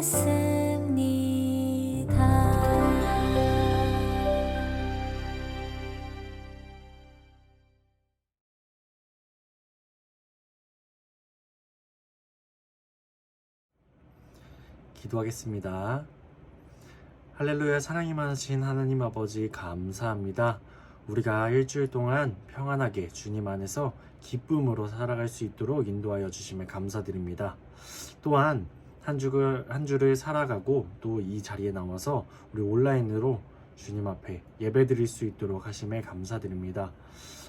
살겠습니다. 기도하겠습니다. 할렐루야 사랑이 많으신 하나님 아버지 감사합니다. 우리가 일주일 동안 평안하게 주님 안에서 기쁨으로 살아갈 수 있도록 인도하여 주심에 감사드립니다. 또한 한 주를 한 주를 살아가고 또 이 자리에 나와서 우리 온라인으로 주님 앞에 예배드릴 수 있도록 하심에 감사드립니다.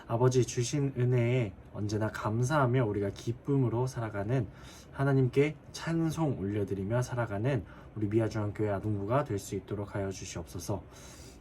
아버지 주신 은혜에 언제나 감사하며 우리가 기쁨으로 살아가는 하나님께 찬송 올려드리며 살아가는 우리 미아중앙교회 아동부가 될 수 있도록 하여 주시옵소서.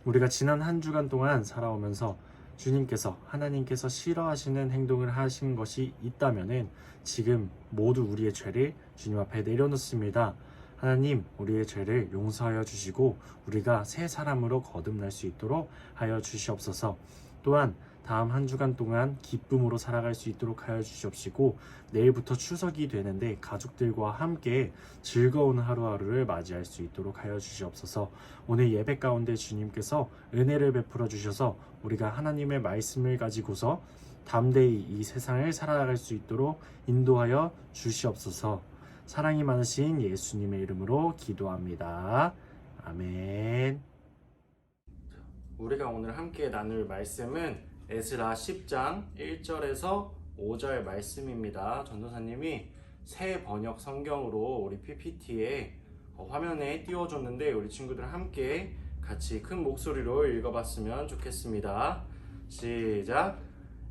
우리가 지난 한 주간 동안 살아오면서 주님께서 하나님께서 싫어하시는 행동을 하신 것이 있다면은 지금 모두 우리의 죄를 주님 앞에 내려놓습니다. 하나님, 우리의 죄를 용서하여 주시고 우리가 새 사람으로 거듭날 수 있도록 하여 주시옵소서. 또한 다음 한 주간 동안 기쁨으로 살아갈 수 있도록 하여 주시옵시고 내일부터 추석이 되는데 가족들과 함께 즐거운 하루하루를 맞이할 수 있도록 하여 주시옵소서. 오늘 예배 가운데 주님께서 은혜를 베풀어 주셔서 우리가 하나님의 말씀을 가지고서 담대히 이 세상을 살아갈 수 있도록 인도하여 주시옵소서. 사랑이 많으신 예수님의 이름으로 기도합니다. 아멘. 우리가 오늘 함께 나눌 말씀은 에스라 10장 1절에서 5절 말씀입니다. 전도사님이 새 번역 성경으로 우리 PPT에 어, 화면에 띄워줬는데 우리 친구들 함께 같이 큰 목소리로 읽어봤으면 좋겠습니다. 시작.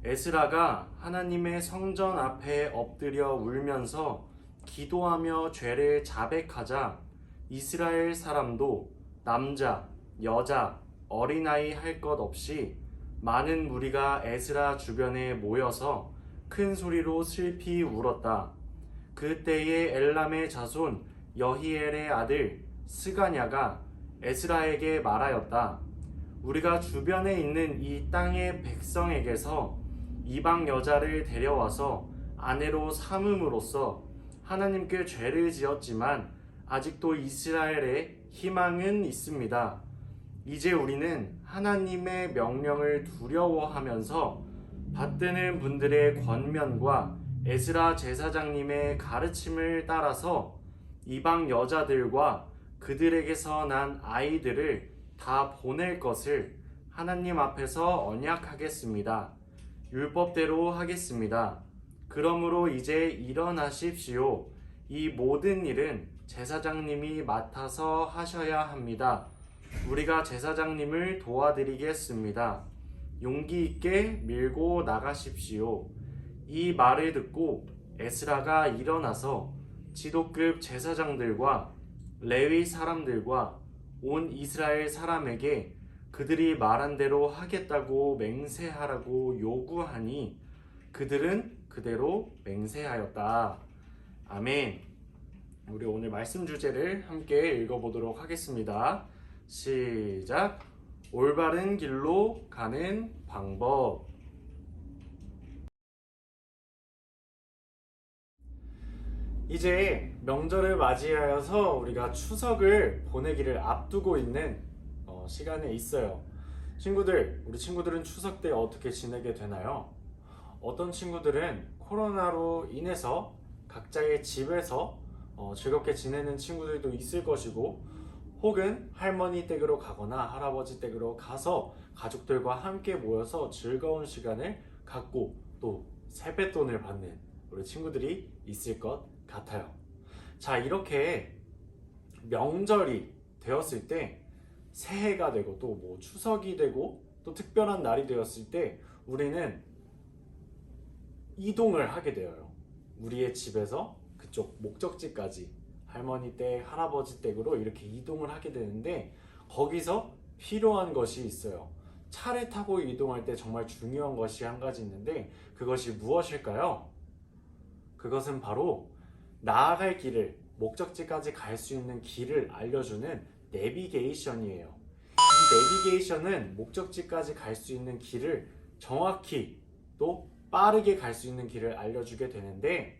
에스라가 하나님의 성전 앞에 엎드려 울면서 기도하며 죄를 자백하자 이스라엘 사람도 남자, 여자, 어린아이 할 것 없이 많은 무리가 에스라 주변에 모여서 큰 소리로 슬피 울었다. 그때에 엘람의 자손 여히엘의 아들 스가냐가 에스라에게 말하였다. 우리가 주변에 있는 이 땅의 백성에게서 이방 여자를 데려와서 아내로 삼음으로써 하나님께 죄를 지었지만 아직도 이스라엘에 희망은 있습니다. 이제 우리는 하나님의 명령을 두려워하면서 받드는 분들의 권면과 에스라 제사장님의 가르침을 따라서 이방 여자들과 그들에게서 난 아이들을 다 보낼 것을 하나님 앞에서 언약하겠습니다. 율법대로 하겠습니다. 그러므로 이제 일어나십시오. 이 모든 일은 제사장님이 맡아서 하셔야 합니다. 우리가 제사장님을 도와드리겠습니다. 용기 있게 밀고 나가십시오. 이 말을 듣고 에스라가 일어나서 지도급 제사장들과 레위 사람들과 온 이스라엘 사람에게 그들이 말한 대로 하겠다고 맹세하라고 요구하니 그들은 그대로 맹세하였다. 아멘. 우리 오늘 말씀 주제를 함께 읽어보도록 하겠습니다. 시작. 올바른 길로 가는 방법. 이제 명절을 맞이하여서 우리가 추석을 보내기를 앞두고 있는 어, 시간에 있어요. 친구들, 우리 친구들은 추석 때 어떻게 지내게 되나요? 어떤 친구들은 코로나로 인해서 각자의 집에서 어, 즐겁게 지내는 친구들도 있을 것이고, 혹은 할머니 댁으로 가거나 할아버지 댁으로 가서 가족들과 함께 모여서 즐거운 시간을 갖고 또 세뱃돈을 받는 우리 친구들이 있을 것 같아요. 자, 이렇게 명절이 되었을 때 새해가 되고 또 뭐 추석이 되고 또 특별한 날이 되었을 때 우리는 이동을 하게 되어요. 우리의 집에서 그쪽 목적지까지 할머니 댁, 할아버지 댁으로 이렇게 이동을 하게 되는데 거기서 필요한 것이 있어요. 차를 타고 이동할 때 정말 중요한 것이 한 가지 있는데 그것이 무엇일까요? 그것은 바로 나아갈 길을 목적지까지 갈 수 있는 길을 알려주는 내비게이션이에요. 이 내비게이션은 목적지까지 갈 수 있는 길을 정확히 또 빠르게 갈 수 있는 길을 알려주게 되는데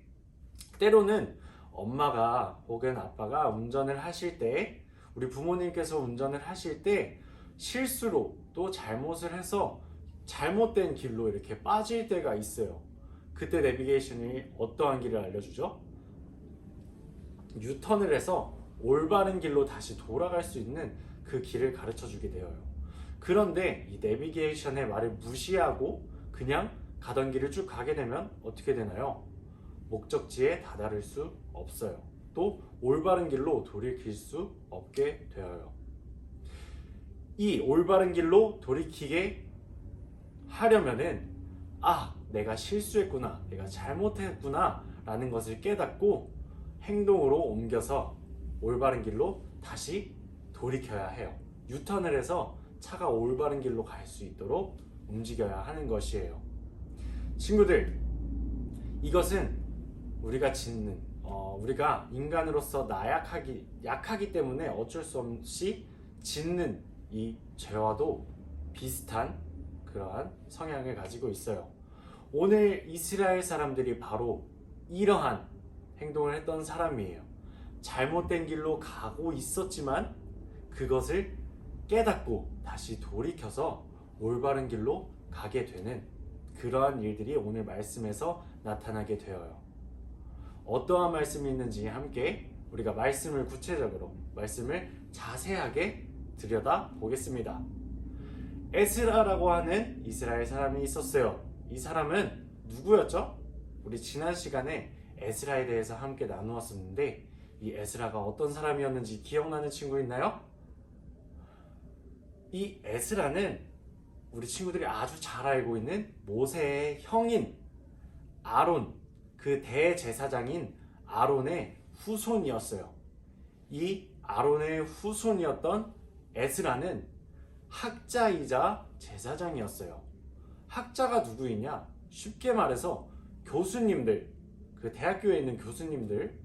때로는 엄마가 혹은 아빠가 운전을 하실 때 우리 부모님께서 운전을 하실 때 실수로 또 잘못을 해서 잘못된 길로 이렇게 빠질 때가 있어요. 그때 내비게이션이 어떠한 길을 알려주죠? 유턴을 해서 올바른 길로 다시 돌아갈 수 있는 그 길을 가르쳐 주게 되어요. 그런데 이 내비게이션의 말을 무시하고 그냥 가던 길을 쭉 가게 되면 어떻게 되나요? 목적지에 다다를 수 없어요. 또 올바른 길로 돌이킬 수 없게 되어요. 이 올바른 길로 돌이키게 하려면은 아, 내가 실수했구나, 내가 잘못했구나 라는 것을 깨닫고 행동으로 옮겨서 올바른 길로 다시 돌이켜야 해요. 유턴을 해서 차가 올바른 길로 갈 수 있도록 움직여야 하는 것이에요. 친구들, 이것은 우리가 짓는 어, 우리가 인간으로서 나약하기 약하기 때문에 어쩔 수 없이 짓는 이 죄와도 비슷한 그러한 성향을 가지고 있어요. 오늘 이스라엘 사람들이 바로 이러한 행동을 했던 사람이에요. 잘못된 길로 가고 있었지만 그것을 깨닫고 다시 돌이켜서 올바른 길로 가게 되는 그러한 일들이 오늘 말씀에서 나타나게 되어요. 어떠한 말씀이 있는지 함께 우리가 말씀을 구체적으로 말씀을 자세하게 들여다 보겠습니다. 에스라라고 하는 이스라엘 사람이 있었어요. 이 사람은 누구였죠? 우리 지난 시간에 에스라에 대해서 함께 나누었었는데 이 에스라가 어떤 사람이었는지 기억나는 친구 있나요? 이 에스라는 우리 친구들이 아주 잘 알고 있는 모세의 형인 아론, 그 대제사장인 아론의 후손이었어요. 이 아론의 후손이었던 에스라는 학자이자 제사장이었어요. 학자가 누구이냐? 쉽게 말해서 교수님들, 그 대학교에 있는 교수님들,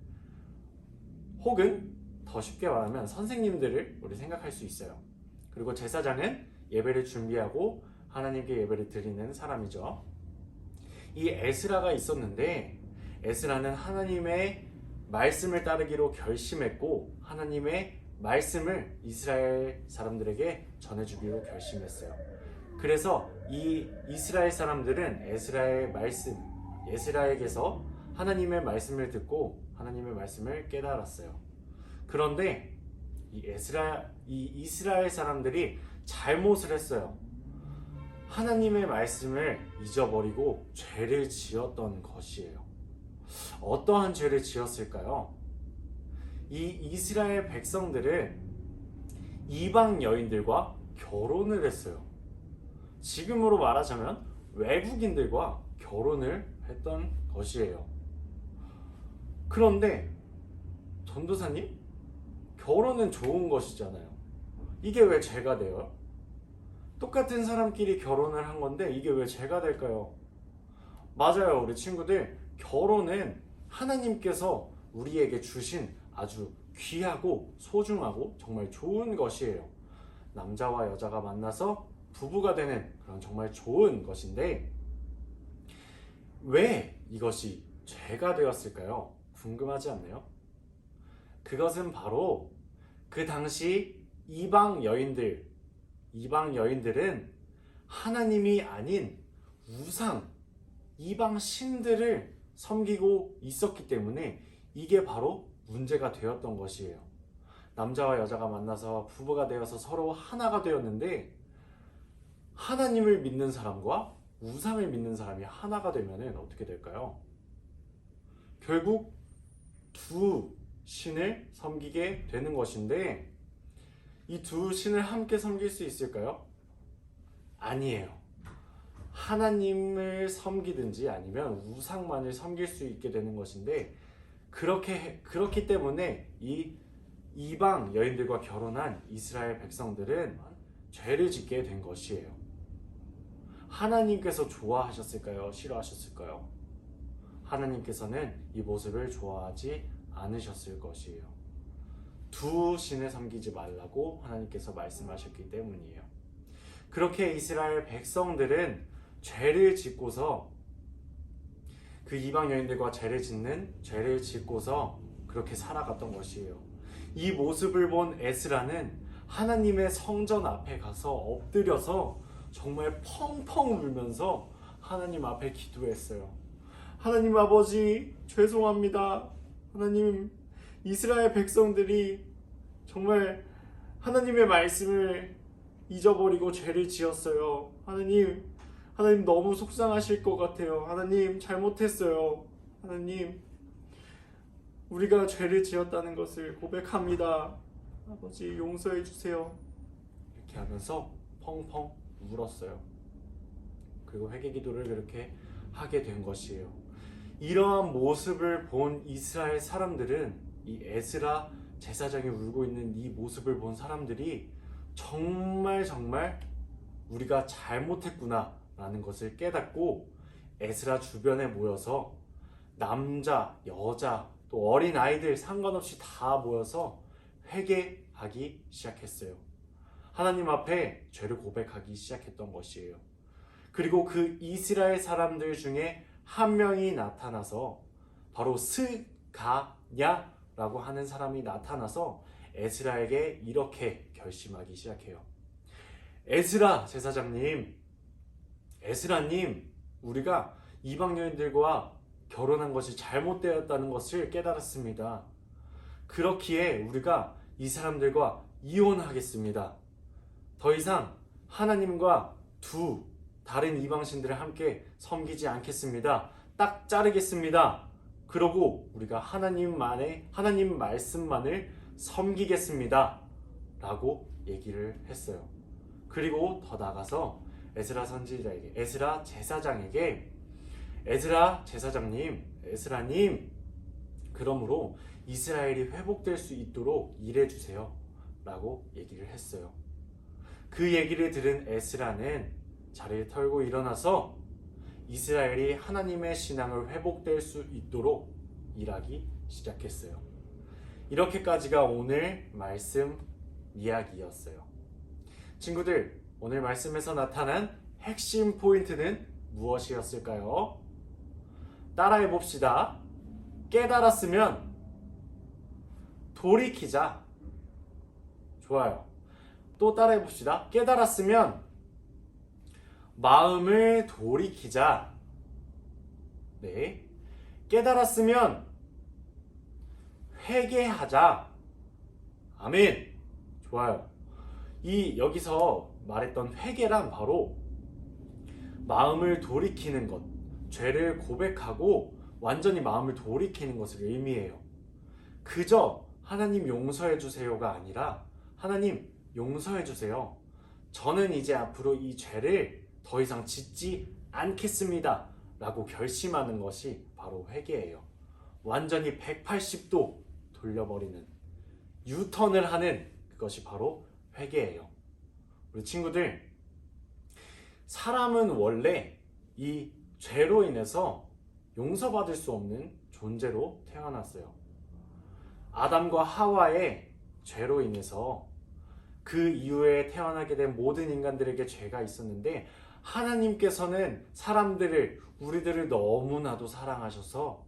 혹은 더 쉽게 말하면 선생님들을 우리 생각할 수 있어요. 그리고 제사장은 예배를 준비하고 하나님께 예배를 드리는 사람이죠. 이 에스라가 있었는데 에스라는 하나님의 말씀을 따르기로 결심했고 하나님의 말씀을 이스라엘 사람들에게 전해주기로 결심했어요. 그래서 이 이스라엘 사람들은 에스라의 말씀, 에스라에게서 하나님의 말씀을 듣고 하나님의 말씀을 깨달았어요. 그런데 이 에스라 이 이스라엘 사람들이 잘못을 했어요. 하나님의 말씀을 잊어버리고 죄를 지었던 것이에요. 어떠한 죄를 지었을까요? 이 이스라엘 백성들은 이방 여인들과 결혼을 했어요. 지금으로 말하자면 외국인들과 결혼을 했던 것이에요. 그런데 전도사님 결혼은 좋은 것이잖아요. 이게 왜 죄가 돼요? 똑같은 사람끼리 결혼을 한 건데 이게 왜 죄가 될까요? 맞아요, 우리 친구들. 결혼은 하나님께서 우리에게 주신 아주 귀하고 소중하고 정말 좋은 것이에요. 남자와 여자가 만나서 부부가 되는 그런 정말 좋은 것인데 왜 이것이 죄가 되었을까요? 궁금하지 않나요? 그것은 바로 그 당시 이방 여인들, 이방 여인들은 하나님이 아닌 우상, 이방 신들을 섬기고 있었기 때문에 이게 바로 문제가 되었던 것이에요. 남자와 여자가 만나서 부부가 되어서 서로 하나가 되었는데 하나님을 믿는 사람과 우상을 믿는 사람이 하나가 되면은 어떻게 될까요? 결국 두 신을 섬기게 되는 것인데 이 두 신을 함께 섬길 수 있을까요? 아니에요. 하나님을 섬기든지 아니면 우상만을 섬길 수 있게 되는 것인데 그렇게 해- 그렇기 때문에 이 이방 여인들과 결혼한 이스라엘 백성들은 죄를 짓게 된 것이에요. 하나님께서 좋아하셨을까요? 싫어하셨을까요? 하나님께서는 이 모습을 좋아하지 않으셨을 것이에요. 두 신을 섬기지 말라고 하나님께서 말씀하셨기 때문이에요. 그렇게 이스라엘 백성들은 죄를 짓고서 그 이방 여인들과 죄를 짓는 죄를 짓고서 그렇게 살아갔던 것이에요. 이 모습을 본 에스라는 하나님의 성전 앞에 가서 엎드려서 정말 펑펑 울면서 하나님 앞에 기도했어요. 하나님 아버지 죄송합니다. 하나님 이스라엘 백성들이 정말 하나님의 말씀을 잊어버리고 죄를 지었어요. 하나님 하나님 너무 속상하실 것 같아요. 하나님 잘못했어요. 하나님 우리가 죄를 지었다는 것을 고백합니다. 아버지 용서해 주세요. 이렇게 하면서 펑펑 울었어요. 그리고 회개 기도를 그렇게 하게 된 것이에요. 이러한 모습을 본 이스라엘 사람들은 이 에스라 제사장이 울고 있는 이 모습을 본 사람들이 정말 정말 우리가 잘못했구나 라는 것을 깨닫고 에스라 주변에 모여서 남자, 여자, 또 어린 아이들 상관없이 다 모여서 회개하기 시작했어요. 하나님 앞에 죄를 고백하기 시작했던 것이에요. 그리고 그 이스라엘 사람들 중에 한 명이 나타나서 바로 스가냐라고 하는 사람이 나타나서 에스라에게 이렇게 결심하기 시작해요. 에스라 제사장님, 에스라님, 우리가 이방 여인들과 결혼한 것이 잘못되었다는 것을 깨달았습니다. 그렇기에 우리가 이 사람들과 이혼하겠습니다. 더 이상 하나님과 두 다른 이방신들을 함께 섬기지 않겠습니다. 딱 자르겠습니다. 그러고 우리가 하나님만의 하나님 말씀만을 섬기겠습니다. 라고 얘기를 했어요. 그리고 더 나가서 에스라 선지자에게 에스라 제사장에게 에스라 제사장님, 에스라님 그러므로 이스라엘이 회복될 수 있도록 일해 주세요. 라고 얘기를 했어요. 그 얘기를 들은 에스라는 자리를 털고 일어나서 이스라엘이 하나님의 신앙을 회복될 수 있도록 일하기 시작했어요. 이렇게까지가 오늘 말씀 이야기였어요. 친구들, 오늘 말씀에서 나타난 핵심 포인트는 무엇이었을까요? 따라해 봅시다. 깨달았으면 돌이키자. 좋아요. 또 따라해 봅시다. 깨달았으면 마음을 돌이키자. 네. 깨달았으면 회개하자. 아멘. 좋아요. 이 여기서 말했던 회개란 바로 마음을 돌이키는 것, 죄를 고백하고 완전히 마음을 돌이키는 것을 의미해요. 그저 하나님 용서해 주세요가 아니라 하나님 용서해 주세요. 저는 이제 앞으로 이 죄를 더 이상 짓지 않겠습니다. 라고 결심하는 것이 바로 회개예요. 완전히 180도 돌려버리는 유턴을 하는 그것이 바로 회개예요. 우리 친구들, 사람은 원래 이 죄로 인해서 용서받을 수 없는 존재로 태어났어요. 아담과 하와의 죄로 인해서 그 이후에 태어나게 된 모든 인간들에게 죄가 있었는데 하나님께서는 사람들을 우리들을 너무나도 사랑하셔서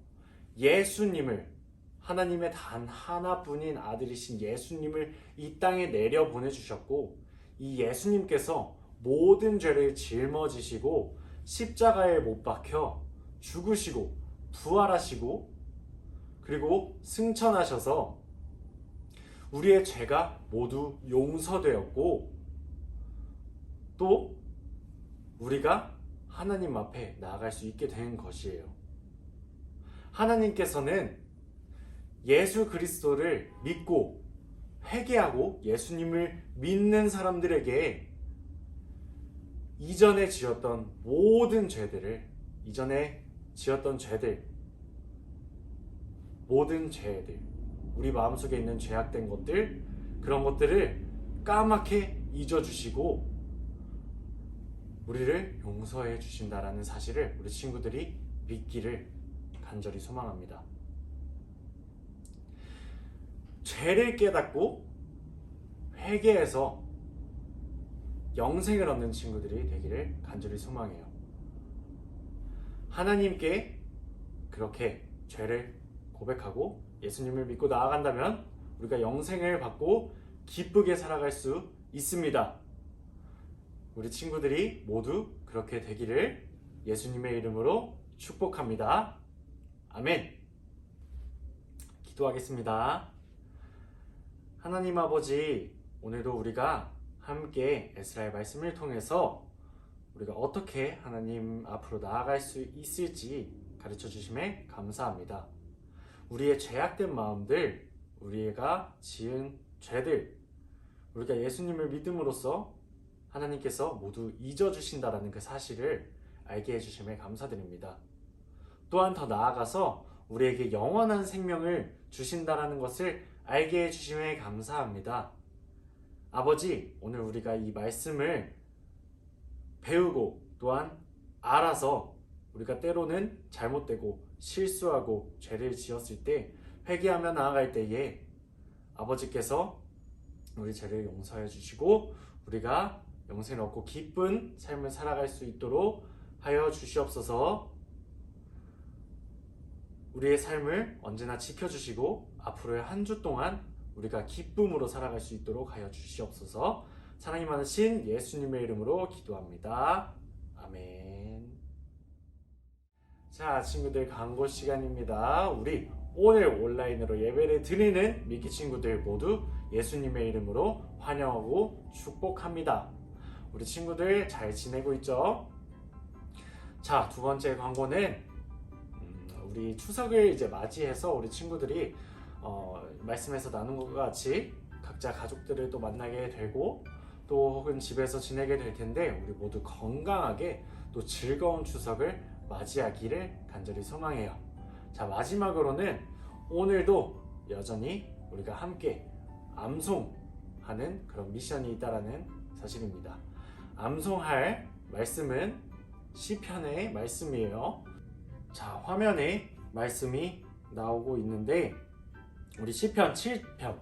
예수님을 하나님의 단 하나뿐인 아들이신 예수님을 이 땅에 내려 보내 주셨고 이 예수님께서 모든 죄를 짊어지시고 십자가에 못 박혀 죽으시고 부활하시고 그리고 승천하셔서 우리의 죄가 모두 용서되었고 또 우리가 하나님 앞에 나아갈 수 있게 된 것이에요. 하나님께서는 예수 그리스도를 믿고 회개하고 예수님을 믿는 사람들에게 이전에 지었던 모든 죄들을 이전에 지었던 죄들 모든 죄들 우리 마음속에 있는 죄악된 것들 그런 것들을 까맣게 잊어주시고 우리를 용서해 주신다라는 사실을 우리 친구들이 믿기를 간절히 소망합니다. 죄를 깨닫고 회개해서 영생을 얻는 친구들이 되기를 간절히 소망해요. 하나님께 그렇게 죄를 고백하고 예수님을 믿고 나아간다면 우리가 영생을 받고 기쁘게 살아갈 수 있습니다. 우리 친구들이 모두 그렇게 되기를 예수님의 이름으로 축복합니다. 아멘. 기도하겠습니다. 하나님 아버지, 오늘도 우리가 함께 에스라의 말씀을 통해서 우리가 어떻게 하나님 앞으로 나아갈 수 있을지 가르쳐 주심에 감사합니다. 우리의 죄악된 마음들, 우리가 지은 죄들, 우리가 예수님을 믿음으로써 하나님께서 모두 잊어주신다라는 그 사실을 알게 해주심에 감사드립니다. 또한 더 나아가서 우리에게 영원한 생명을 주신다라는 것을 알게 해주심에 감사합니다. 아버지, 오늘 우리가 이 말씀을 배우고 또한 알아서 우리가 때로는 잘못되고 실수하고 죄를 지었을 때 회개하며 나아갈 때에 아버지께서 우리 죄를 용서해 주시고 우리가 영생을 얻고 기쁜 삶을 살아갈 수 있도록 하여 주시옵소서. 우리의 삶을 언제나 지켜주시고 앞으로의 한 주 동안 우리가 기쁨으로 살아갈 수 있도록 하여 주시옵소서. 사랑이 많으신 예수님의 이름으로 기도합니다. 아멘. 자, 친구들 광고 시간입니다. 우리 오늘 온라인으로 예배를 드리는 미키 친구들 모두 예수님의 이름으로 환영하고 축복합니다. 우리 친구들 잘 지내고 있죠? 자, 두 번째 광고는 음, 우리 추석을 이제 맞이해서 우리 친구들이 어, 말씀에서 나눈 것과 같이 각자 가족들을 또 만나게 되고 또 혹은 집에서 지내게 될 텐데 우리 모두 건강하게 또 즐거운 추석을 맞이하기를 간절히 소망해요. 자 마지막으로는 오늘도 여전히 우리가 함께 암송하는 그런 미션이 있다라는 사실입니다. 암송할 말씀은 시편의 말씀이에요. 자 화면에 말씀이 나오고 있는데 우리 시편 7편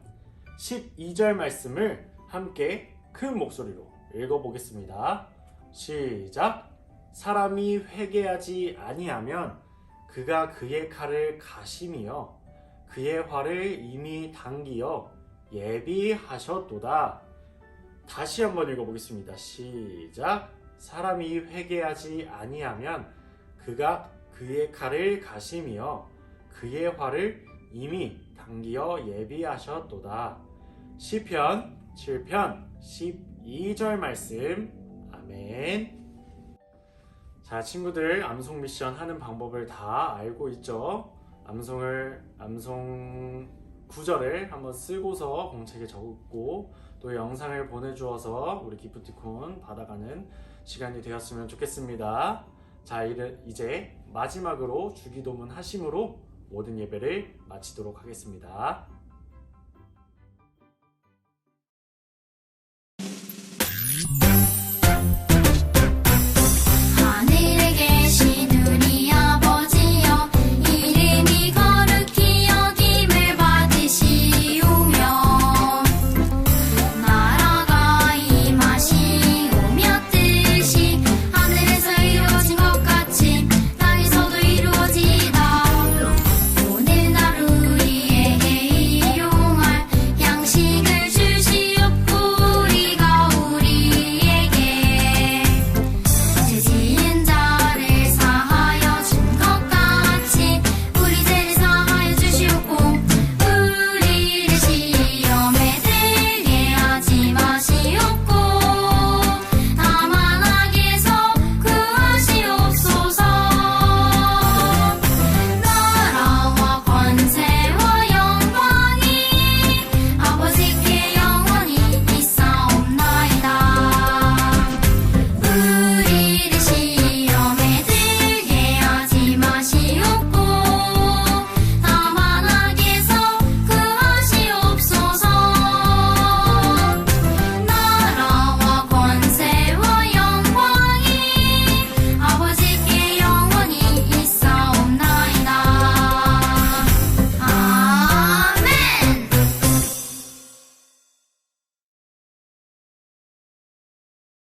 12절 말씀을 함께 큰 목소리로 읽어보겠습니다. 시작. 사람이 회개하지 아니하면 그가 그의 칼을 가심이여 그의 활을 이미 당기어 예비하셨도다. 다시 한번 읽어보겠습니다. 시작. 사람이 회개하지 아니하면 그가 그의 칼을 가심이여 그의 활을 이미 당기어 예비하셨도다. 시편 7편 12절 말씀. 아멘. 자, 친구들 암송 미션 하는 방법을 다 알고 있죠? 암송을 암송 구절을 한번 쓰고서 공책에 적고 또 영상을 보내주어서 우리 기프티콘 받아가는 시간이 되었으면 좋겠습니다. 자, 이제 마지막으로 주기도문 하심으로 모든 예배를 마치도록 하겠습니다.